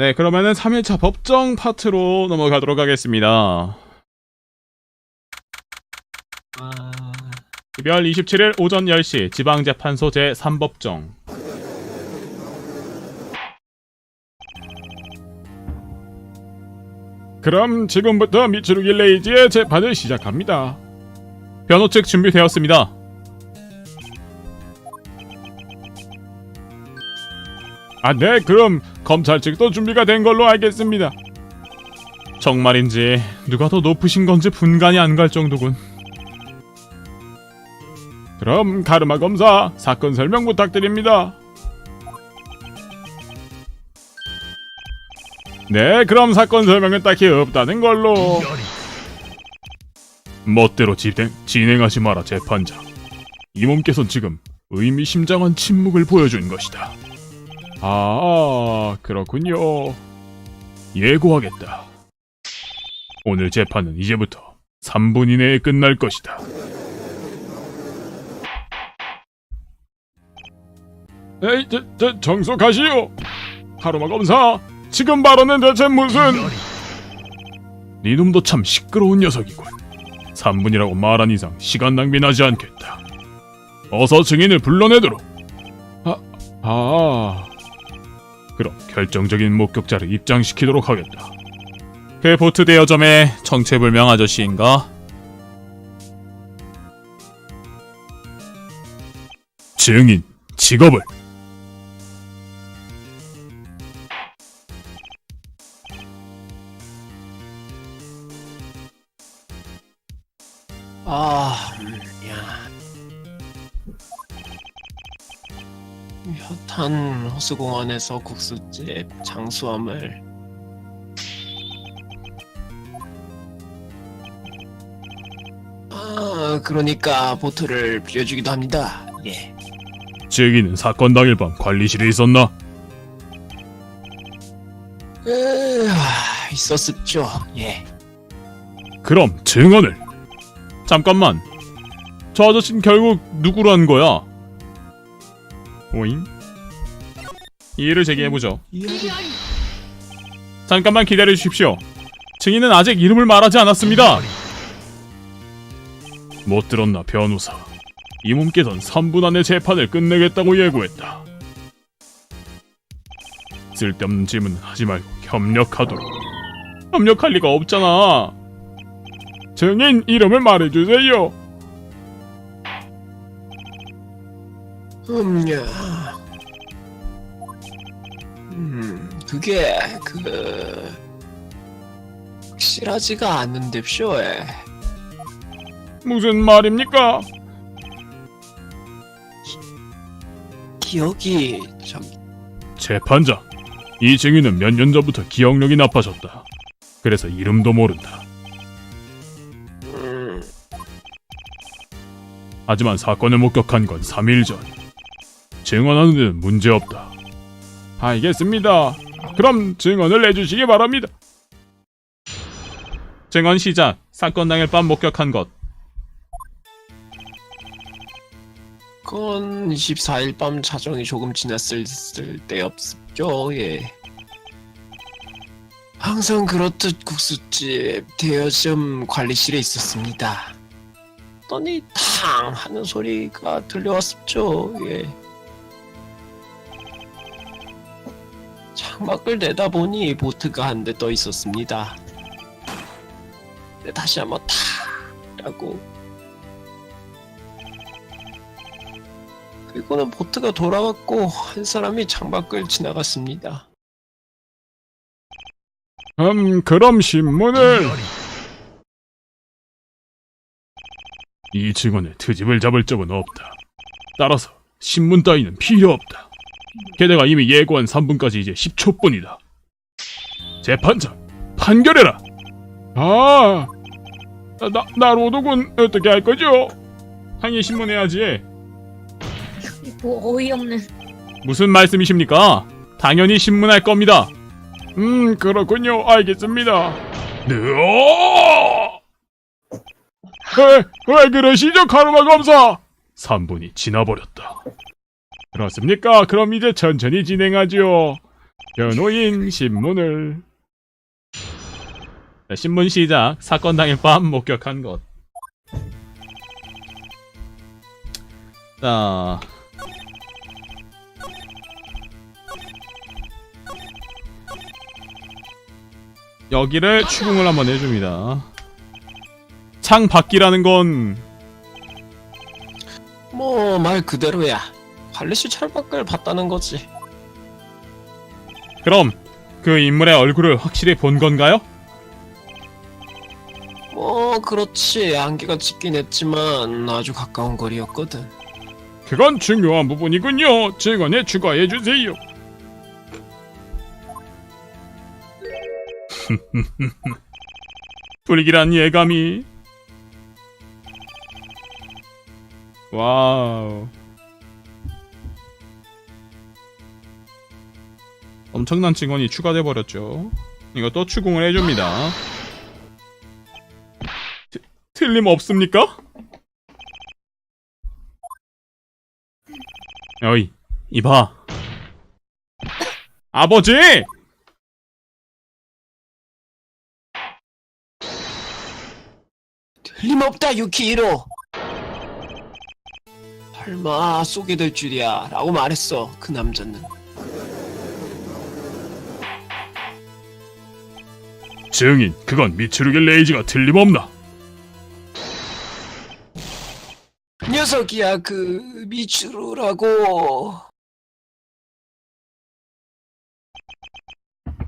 네, 그러면은 3일차 법정 파트로 넘어가도록 하겠습니다. 아, 12월 27일 오전 10시 지방재판소 제3법정. 그럼 지금부터 미츠루기 레이지의 재판을 시작합니다. 변호 측 준비되었습니다. 아, 네, 그럼 검찰 측도 준비가 된 걸로 알겠습니다. 정말인지 누가 더 높으신 건지 분간이 안 갈 정도군. 그럼 가르마 검사 사건 설명 부탁드립니다. 네, 그럼 사건 설명은 딱히 없다는 걸로. 멋대로 진행, 진행하지 마라 재판장. 이 몸께선 지금 의미심장한 침묵을 보여준 것이다. 아, 그렇군요. 예고하겠다. 오늘 재판은 이제부터 3분 이내에 끝날 것이다. 에이, 저, 저, 정속하시오. 하루마 검사, 지금 발언은 대체 무슨? 네 놈도 참 시끄러운 녀석이군. 3분이라고 말한 이상 시간 낭비나지 않겠다. 어서 증인을 불러내도록. 아, 아. 그럼 결정적인 목격자를 입장시키도록 하겠다. 그 보트 대여점의 정체불명 아저씨인가? 증인 직업을 아, 음, 야. 혀탄 호수공원에서 국수집 장수함을 아, 그러니까 보트를 빌려주기도 합니다. 예. 증인은 사건 당일 밤 관리실에 있었나? 으, 아, 있었었죠. 예. 그럼 증언을 잠깐만 저 아저씨는 결국 누구로 한 거야? 오잉? 이의를 제기해보죠. 잠깐만 기다려 주십시오. 증인은 아직 이름을 말하지 않았습니다. 못 들었나 변호사. 이 몸께선 3분 안에 재판을 끝내겠다고 예고했다. 쓸데없는 질문은 하지 말고 협력하도록. 협력할 리가 없잖아. 증인 이름을 말해주세요. 음, 야. 음, 그게 그 확실하지가 않는데쇼. 에. 무슨 말입니까? 기억이 저기 재판장, 이 증인은 몇 년 전부터 기억력이 나빠졌다. 그래서 이름도 모른다. 음, 하지만 사건을 목격한 건 3일 전. 증언하는 데는 문제없다. 알겠습니다. 그럼 증언을 내주시기 바랍니다. 증언 시작. 사건 당일 밤 목격한 것. 그건 24일 밤 자정이 조금 지났을 때였죠. 예. 항상 그렇듯 국수집 대여점 관리실에 있었습니다. 떠니 탕 하는 소리가 들려왔었죠. 예. 창밖을 내다보니 보트가 한 대 떠 있었습니다. 네, 다시 한번 탁라고 그리고는 보트가 돌아갔고 한 사람이 창밖을 지나갔습니다. 음, 그럼 신문을 이 증언에 트집을 잡을 적은 없다. 따라서 신문 따위는 필요 없다. 게다가 이미 예고한 3분까지 이제 10초뿐이다. 재판장, 판결해라. 아, 나 나 로도군 어떻게 할 거죠? 항의 신문해야지. 뭐 어이없는 무슨 말씀이십니까? 당연히 신문할 겁니다. 음, 그렇군요. 알겠습니다. 네. 왜, 왜 그러시죠, 카르마 검사? 3분이 지나버렸다. 그렇습니까? 그럼 이제 천천히 진행하죠. 변호인 신문을 자, 신문 시작 사건 당일 밤 목격한 것. 자 여기를 추궁을 한번 해줍니다. 창 밖이라는 건 뭐 말 그대로야. 할리씨 철밖을 봤다는 거지. 그럼 그 인물의 얼굴을 확실히 본 건가요? 뭐 그렇지 안개가 짙긴 했지만 아주 가까운 거리였거든. 그건 중요한 부분이군요. 증언에 추가해 주세요. 불길한 예감이. 와우. 엄청난 증언이 추가돼 버렸죠. 이거 또 추궁을 해줍니다. 트- 틀림 없습니까? 어이, 이봐. 아버지! 틀림없다 유키히로. 설마 쏘게 될 줄이야 라고 말했어 그 남자는. 증인, 그건 미츠루기 레이지가 틀림없나? 녀석이야 그 미츠루라고.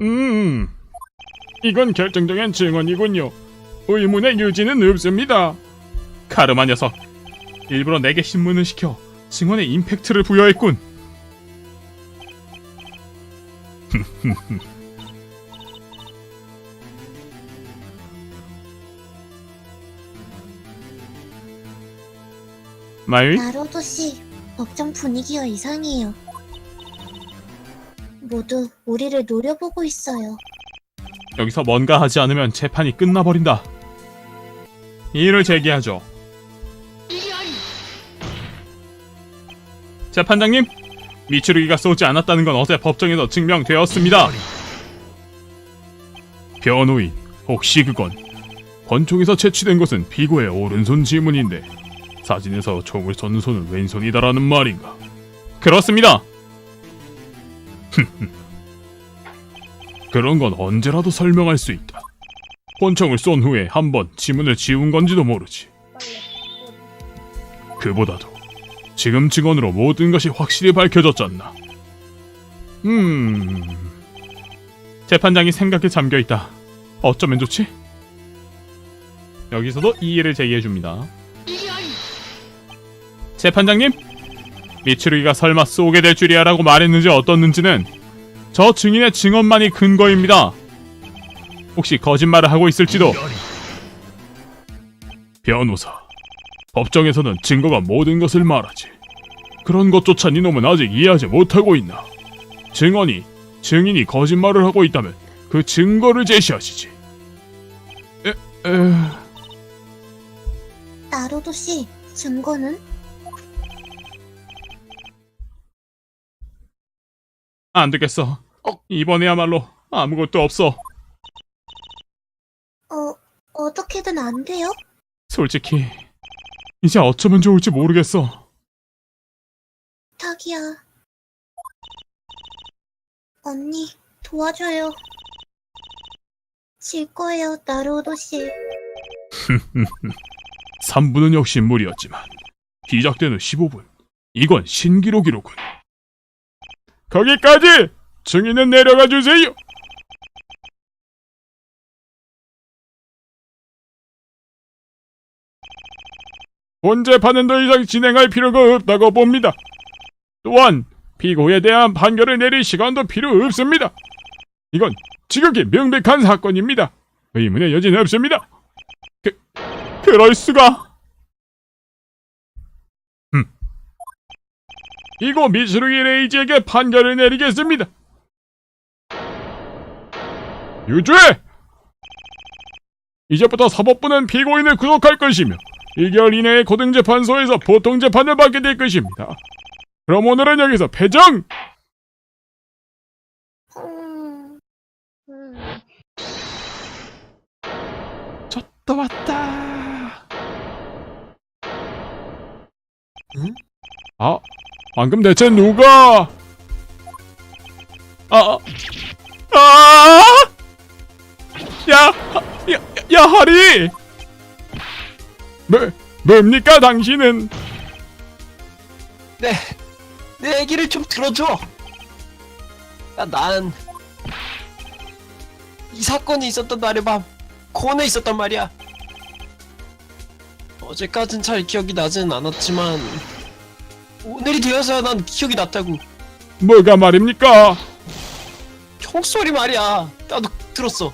음, 이건 결정적인 증언이군요. 의문의 유지는 없습니다. 카르마 녀석, 일부러 내게 신문을 시켜 증언에 임팩트를 부여했군. 말? 나로도 씨, 법정 분위기가 이상해요. 모두 우리를 노려보고 있어요. 여기서 뭔가 하지 않으면 재판이 끝나버린다. 이의를 제기하죠. 재판장님, 미츠루기가 쏘지 않았다는 건 어제 법정에서 증명되었습니다. 변호인, 혹시 그건 권총에서 채취된 것은 피고의 오른손 지문인데 사진에서 총을 쏘는 손은 왼손이다라는 말인가? 그렇습니다. 그런 건 언제라도 설명할 수 있다. 권총을 쏜 후에 한 번 지문을 지운 건지도 모르지. 그보다도 지금 증언으로 모든 것이 확실히 밝혀졌잖나. 음... 재판장이 생각에 잠겨 있다. 어쩌면 좋지? 여기서도 이의를 제기해 줍니다. 재판장님, 미츠루기가 설마 쏘게 될 줄이야라고 말했는지 어떻는지는 저 증인의 증언만이 근거입니다. 혹시 거짓말을 하고 있을지도. 변호사, 법정에서는 증거가 모든 것을 말하지. 그런 것조차 니놈은 아직 이해하지 못하고 있나. 증언이, 증인이 거짓말을 하고 있다면 그 증거를 제시하시지. 에, 에... 나로도 씨, 증거는? 안 되겠어. 어? 이번에야말로 아무것도 없어. 어, 어떻게든 안 돼요? 솔직히 이제 어쩌면 좋을지 모르겠어. 타기야. 언니, 도와줘요. 질 거예요, 나로도 씨. 3분은 역시 무리였지만 시작되는 15분 이건 신기록이로군. 거기까지 증인은 내려가 주세요. 본 재판은 더 이상 진행할 필요가 없다고 봅니다. 또한 피고에 대한 판결을 내릴 시간도 필요 없습니다. 이건 지극히 명백한 사건입니다. 의문의 여지는 없습니다. 그, 그럴 수가. 이거 미스루이 레이지에게 판결을 내리겠습니다. 유죄! 이제부터 사법부는 피고인을 구속할 것이며 1개월 이내에 고등재판소에서 보통재판을 받게 될 것입니다. 그럼 오늘은 여기서 폐정! 저또 왔다. 응? 아, 방금 대체 누가? 아, 아, 야, 야, 야, 하리. 뭐, 뭡니까 당신은? 내, 내 얘기를 좀 들어줘. 야, 난, 이 사건이 있었던 날의 밤, 고원에 있었단 말이야. 어제까진 잘 기억이 나진 않았지만, 오늘이 되어서야 난 기억이 났다고. 뭐가 말입니까? 총소리 말이야. 나도 들었어.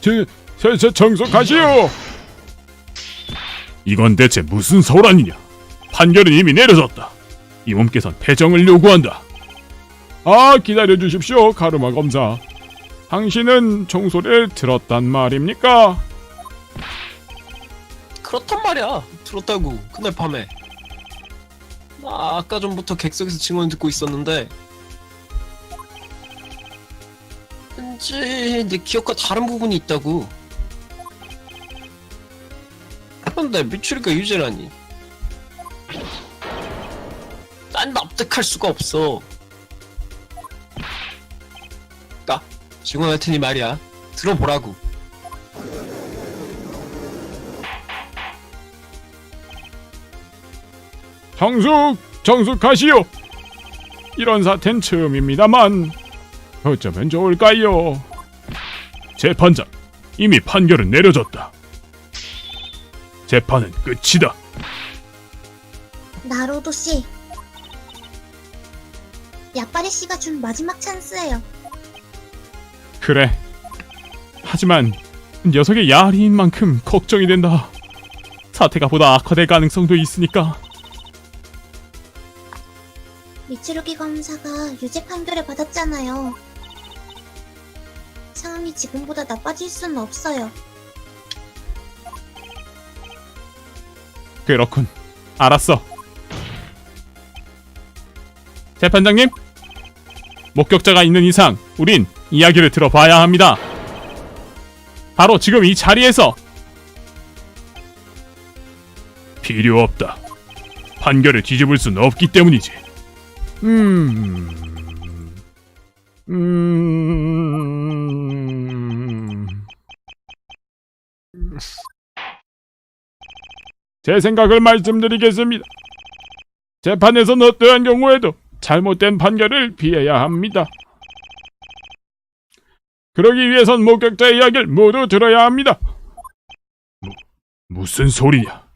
제, 제, 제 정속하시오. 이건 대체 무슨 소란이냐? 판결은 이미 내려졌다. 이 몸께선 패정을 요구한다. 아, 기다려 주십시오, 가르마 검사. 당신은 총소리를 들었단 말입니까? 그렇단 말이야. 들었다고. 그날 밤에. 나 아까 전부터 객석에서 증언을 듣고 있었는데 왠지 내 기억과 다른 부분이 있다고. 그런데 미추리가 유죄라니. 난 납득할 수가 없어. 나 증언할 테니 말이야. 들어보라고. 정숙, 정숙하시오. 이런 사태는 처음입니다만 어쩌면 좋을까요? 재판장, 이미 판결은 내려졌다. 재판은 끝이다. 나로도 씨. 야빠리 씨가 준 마지막 찬스예요. 그래. 하지만 녀석의 야리인 만큼 걱정이 된다. 사태가 보다 악화될 가능성도 있으니까. 미츠루기 검사가 유죄 판결을 받았잖아요. 상황이 지금보다 나빠질 수는 없어요. 그렇군. 알았어. 재판장님, 목격자가 있는 이상 우린 이야기를 들어봐야 합니다. 바로 지금 이 자리에서 필요 없다. 판결을 뒤집을 수는 없기 때문이지. 음, 음, 제 생각을 말씀드리겠습니다. 재판에선 어떠한 경우에도 잘못된 판결을 피해야 합니다. 그러기 위해선 목격자의 이야기를 모두 들어야 합니다. 무, 무슨 소리냐?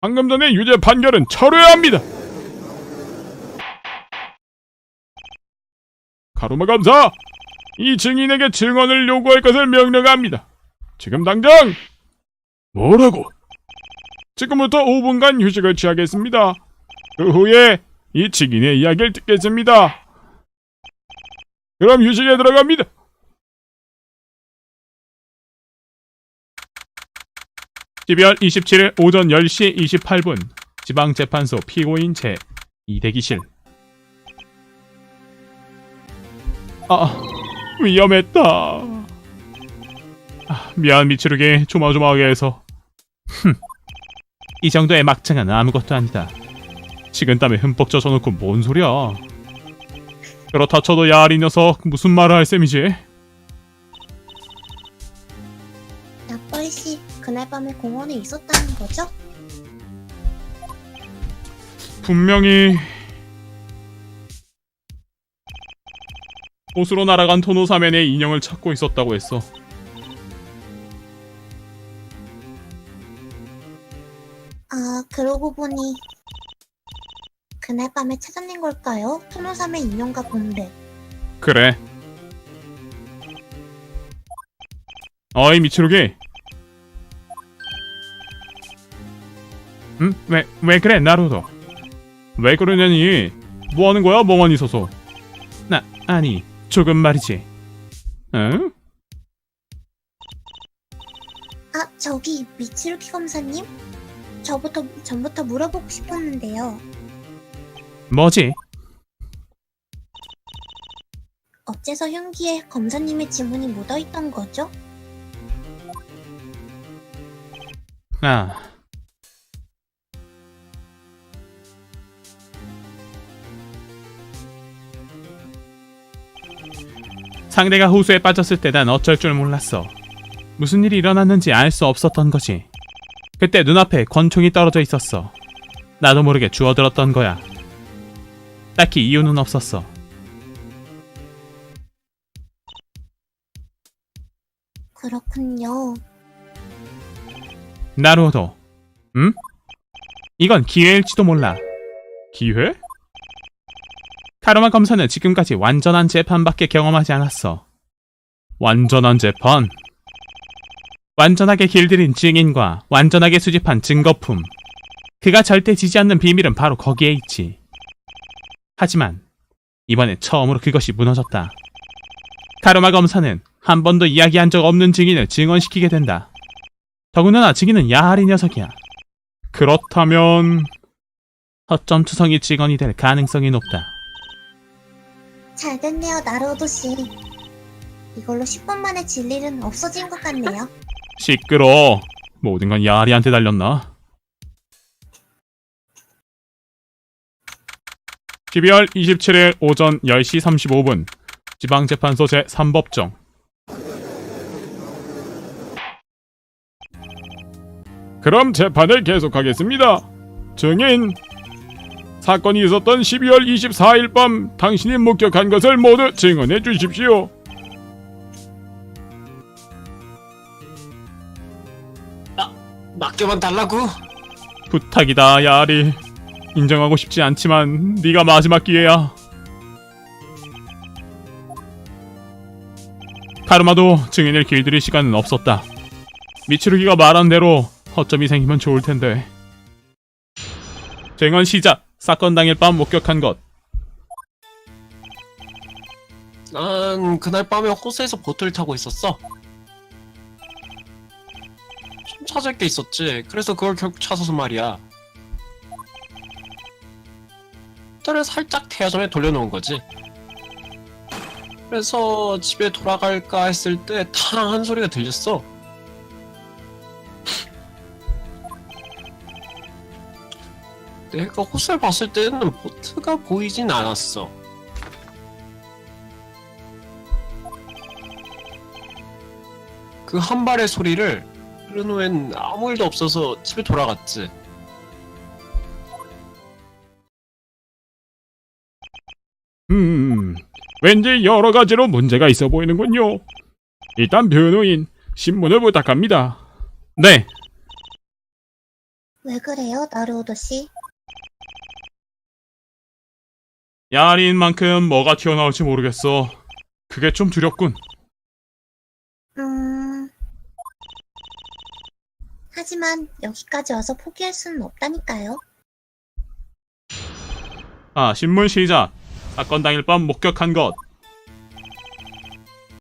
방금 전에 유죄 판결은 철회해야 합니다. 가루마 검사, 이 증인에게 증언을 요구할 것을 명령합니다. 지금 당장! 뭐라고? 지금부터 5분간 휴식을 취하겠습니다. 그 후에 이 증인의 이야기를 듣겠습니다. 그럼 휴식에 들어갑니다. (12월 27일) 오전 10시 28분 지방재판소 피고인 제 이대기실 아 위험했다 아, 미안 미치르게 조마조마하게 해서 이 정도의 막장은 아무것도 아니다. 식은땀에 흠뻑 젖어놓고 뭔 소리야? 그렇다 쳐도 야리 녀석 무슨 말을 할 셈이지? 밤에 공원에 있었다는 거죠? 분명히 옷으로 날아간 토노사면의 인형을 찾고 있었다고 했어. 아 그러고 보니 그날 밤에 찾아낸 걸까요? 토노삼의 인형과 본데. 그래. 어이 미치루기. 응? 왜, 왜 그래 나루도? 왜 그러냐니? 뭐 하는 거야 멍하니 서서? 나 아니 조금 말이지. 응? 아 저기 미츠루키 검사님? 저부터 전부터 물어보고 싶었는데요. 뭐지? 어째서 흉기에 검사님의 지문이 묻어있던 거죠? 아. 상대가 호수에 빠졌을 때 난 어쩔 줄 몰랐어. 무슨 일이 일어났는지 알 수 없었던 거지. 그때 눈앞에 권총이 떨어져 있었어. 나도 모르게 주워들었던 거야. 딱히 이유는 없었어. 그렇군요. 나루오도. 응? 이건 기회일지도 몰라. 기회? 카르마 검사는 지금까지 완전한 재판밖에 경험하지 않았어. 완전한 재판? 완전하게 길들인 증인과 완전하게 수집한 증거품. 그가 절대 지지 않는 비밀은 바로 거기에 있지. 하지만 이번에 처음으로 그것이 무너졌다. 카르마 검사는 한 번도 이야기한 적 없는 증인을 증언시키게 된다. 더군다나 증인은 야하리 녀석이야. 그렇다면 허점 투성이 직원이 될 가능성이 높다. 잘 됐네요, 나로도 씨. 이걸로 10분 만에 진리는 없어진 것 같네요. 시끄러. 모든 건 야하리한테 달렸나? 12월 27일 오전 10시 35분 지방재판소 제3법정 그럼 재판을 계속하겠습니다. 증인 사건이 있었던 12월 24일 밤 당신이 목격한 것을 모두 증언해 주십시오. 맡겨만 달라고. 부탁이다, 야리. 인정하고 싶지 않지만 네가 마지막 기회야. 카르마도 증인을 길들일 시간은 없었다. 미츠루기가 말한 대로 허점이 생기면 좋을 텐데. 증언 시작. 사건 당일 밤 목격한 것. 난 그날 밤에 호수에서 보트를 타고 있었어. 좀 찾을 게 있었지. 그래서 그걸 결국 찾아서 말이야. 딸을 살짝 대여점에 돌려놓은 거지. 그래서 집에 돌아갈까 했을 때탕한 소리가 들렸어. 내가 호수를 봤을 때는 보트가 보이진 않았어. 그 한 발의 소리를 들은 후엔 아무 일도 없어서 집에 돌아갔지. 음, 왠지 여러 가지로 문제가 있어 보이는군요. 일단 변호인, 신문을 부탁합니다. 네, 왜 그래요, 나루오도 씨? 야리인 만큼 뭐가 튀어나올지 모르겠어. 그게 좀 두렵군. 음... 하지만 여기까지 와서 포기할 수는 없다니까요. 아, 신문 시작. 사건 당일 밤 목격한 것.